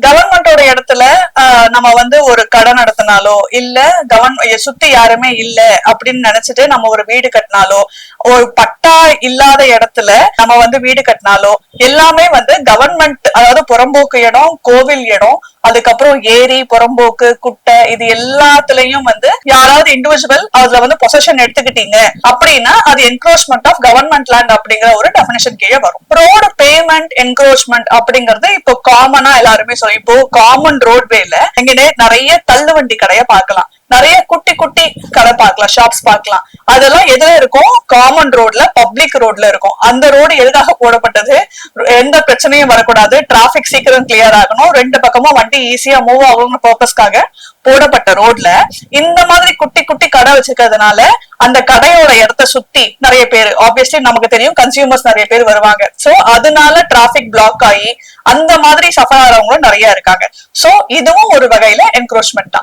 咱们。ஒரு இடத்துல நம்ம வந்து ஒரு கடை நடத்தினாலோ இல்ல கவர்ன் சுத்தி யாருமே இல்ல அப்படின்னு நினைச்சிட்டு நம்ம ஒரு வீடு கட்டினாலோ ஒரு பட்டா இல்லாத இடத்துல நம்ம வந்து வீடு கட்டினாலோ எல்லாமே வந்து கவர்மெண்ட் அதாவது புறம்போக்கு இடம் கோவில் இடம் அதுக்கப்புறம் ஏரி புறம்போக்கு குட்டை இது எல்லாத்துலயும் வந்து யாராவது இண்டிவிஜுவல் அதுல வந்து பொசஷன் எடுத்துக்கிட்டீங்க அப்படின்னா அது என்க்ரோச்மெண்ட் ஆஃப் கவர்மெண்ட் லேண்ட் அப்படிங்கிற ஒரு டெபினேஷன் கீழே வரும். ரோடு பேமெண்ட் என்க்ரோச்மெண்ட் அப்படிங்கறது இப்போ காமனா எல்லாருமே சொல்லி இப்போ காமன் ரோட்வேல இங்க நிறைய தள்ளுவண்டி கடையை பார்க்கலாம். நிறைய குட்டி குட்டி கடை பார்க்கலாம் ஷாப்ஸ் பார்க்கலாம். அதெல்லாம் எதுல இருக்கும்? காமன் ரோட்ல பப்ளிக் ரோட்ல இருக்கும். அந்த ரோடு எதுக்காக போடப்பட்டது. எந்த பிரச்சனையும் வரக்கூடாது. டிராபிக் சீக்கிரம் கிளியர் ஆகணும். ரெண்டு பக்கமும் வண்டி ஈஸியா மூவ் ஆகும் பர்பஸ்க்காக போடப்பட்ட ரோட்ல இந்த மாதிரி குட்டி குட்டி கடை வச்சிருக்கிறதுனால அந்த கடையோட இடத்த சுத்தி நிறைய பேர். ஆப்வியஸ்லி நமக்கு தெரியும் கன்சியூமர்ஸ் நிறைய பேர் வருவாங்க. சோ அதனால டிராபிக் பிளாக் ஆகி அந்த மாதிரி சஃபர் ஆகிறவங்களும் நிறைய இருக்காங்க. சோ இதுவும் ஒரு வகையில என்க்ரோச்மெண்ட் தான்.